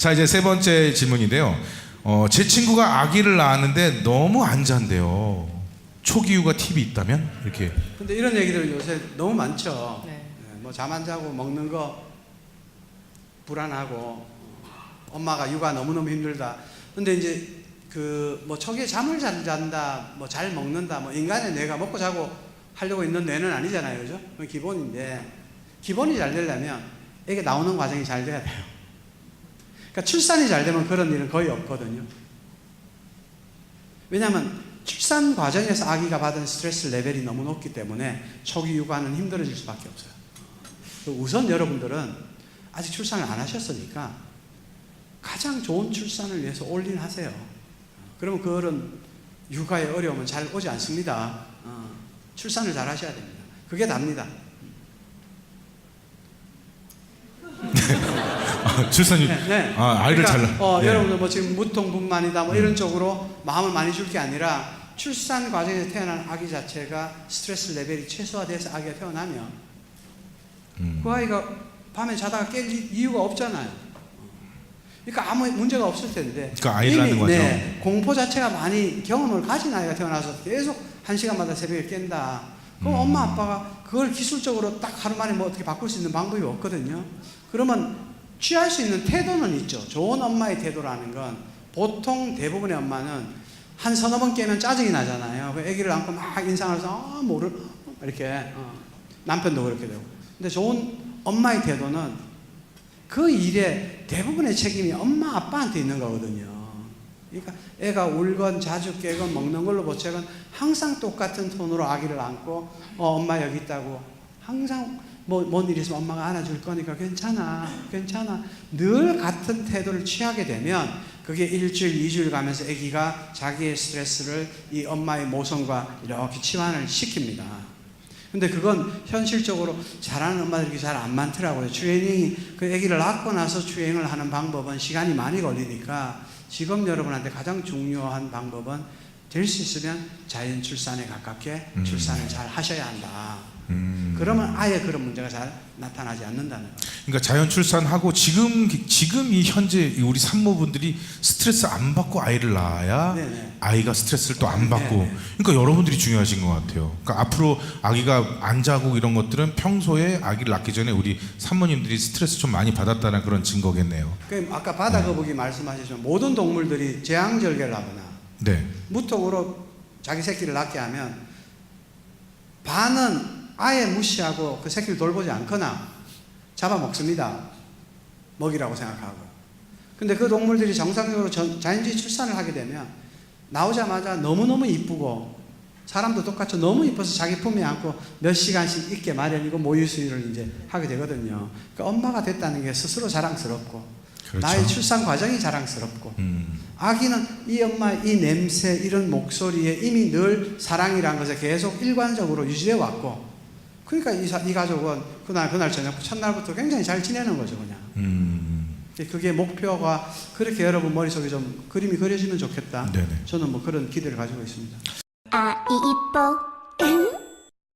자 이제 세 번째 질문인데요. 어, 제 친구가 아기를 낳았는데 너무 안 잔대요. 초기 육아 팁이 있다면 이렇게. 근데 이런 얘기들 요새 너무 많죠. 네. 뭐 잠 안 자고 먹는 거 불안하고 엄마가 육아 너무너무 힘들다. 근데 이제 그 뭐 초기에 잠을 잘 잔다, 뭐 잘 먹는다, 뭐 인간의 뇌가 먹고 자고 하려고 있는 뇌는 아니잖아요, 그죠? 기본인데 기본이 잘 되려면 애게 나오는 과정이 잘 돼야 돼요. 그러니까 출산이 잘 되면 그런 일은 거의 없거든요. 왜냐하면 출산 과정에서 아기가 받은 스트레스 레벨이 너무 높기 때문에 초기 육아는 힘들어질 수밖에 없어요. 우선 여러분들은 아직 출산을 안 하셨으니까 가장 좋은 출산을 위해서 올인하세요. 그러면 그런 육아의 어려움은 잘 오지 않습니다. 어, 출산을 잘 하셔야 됩니다. 그게 답니다. 출산이 네, 네. 아 아이를 그러니까, 잘 낳. 어, 네. 여러분들 뭐 지금 무통분만이다 뭐 음. 이런 쪽으로 마음을 많이 줄 게 아니라 출산 과정에서 태어난 아기 자체가 스트레스 레벨이 최소화돼서 아기가 태어나면 음. 그 아이가 밤에 자다가 깰 이- 이유가 없잖아요. 그러니까 아무 문제가 없을 텐데. 그러니까 아이를 낳는 거죠. 네, 공포 자체가 많이 경험을 가진 아이가 태어나서 계속 한 시간마다 새벽에 깬다. 그럼 음. 엄마 아빠가 그걸 기술적으로 딱 하루 만에 뭐 어떻게 바꿀 수 있는 방법이 없거든요. 그러면 취할 수 있는 태도는 있죠. 좋은 엄마의 태도라는 건 보통 대부분의 엄마는 한 서너 번 깨면 짜증이 나잖아요. 그 아기를 안고 막 써, 아, 뭐를, 이렇게. 어. 남편도 그렇게 되고. 근데 좋은 엄마의 태도는 그 일에 대부분의 책임이 엄마, 아빠한테 있는 거거든요. 그러니까 애가 울건 자주 깨건 먹는 걸로 보채건 항상 똑같은 톤으로 아기를 안고 어, 엄마 여기 있다고 항상 뭐, 뭔일 있으면 엄마가 안아줄 거니까 괜찮아, 괜찮아. 늘 같은 태도를 취하게 되면 그게 일주일, 이주일 가면서 아기가 자기의 스트레스를 이 엄마의 모성과 이렇게 치환을 시킵니다. 근데 그건 현실적으로 잘하는 엄마들이 잘 안 많더라고요. 주행이 그 아기를 낳고 나서 주행을 하는 방법은 시간이 많이 걸리니까 지금 여러분한테 가장 중요한 방법은 될 수 있으면 자연 출산에 가깝게 음. 출산을 잘 하셔야 한다. 음. 그러면 아예 그런 문제가 잘 나타나지 않는다는 거예요. 그러니까 자연 출산하고 지금 지금 이 현재 우리 산모분들이 스트레스 안 받고 아이를 낳아야 네네. 아이가 스트레스를 또 안 받고 네네. 그러니까 여러분들이 중요하신 것 같아요. 그러니까 앞으로 아기가 안 자고 이런 것들은 평소에 아기를 낳기 전에 우리 산모님들이 스트레스 좀 많이 받았다는 그런 증거겠네요. 그 아까 바다 거북이 말씀하셨지만 모든 동물들이 재앙절개를 하거나 네. 무턱으로 자기 새끼를 낳게 하면 반은 아예 무시하고 그 새끼를 돌보지 않거나 잡아먹습니다. 먹이라고 생각하고. 근데 그 동물들이 정상적으로 전- 자연주의 출산을 하게 되면 나오자마자 너무너무 이쁘고 사람도 똑같이 너무 이뻐서 자기 품에 안고 몇 시간씩 있게 마련이고 모유 수유를 이제 하게 되거든요. 그러니까 엄마가 됐다는 게 스스로 자랑스럽고 그렇죠. 나의 출산 과정이 자랑스럽고 음. 아기는 이 엄마 이 냄새 이런 목소리에 이미 늘 사랑이란 것에 계속 일관적으로 유지해 왔고 그러니까 이, 사- 이 가족은 그날 그날 저녁 첫날부터 굉장히 잘 지내는 거죠 그냥 음. 그게 목표가 그렇게 여러분 머릿속에 좀 그림이 그려지면 좋겠다 네네. 저는 뭐 그런 기대를 가지고 있습니다 아 이 이뻐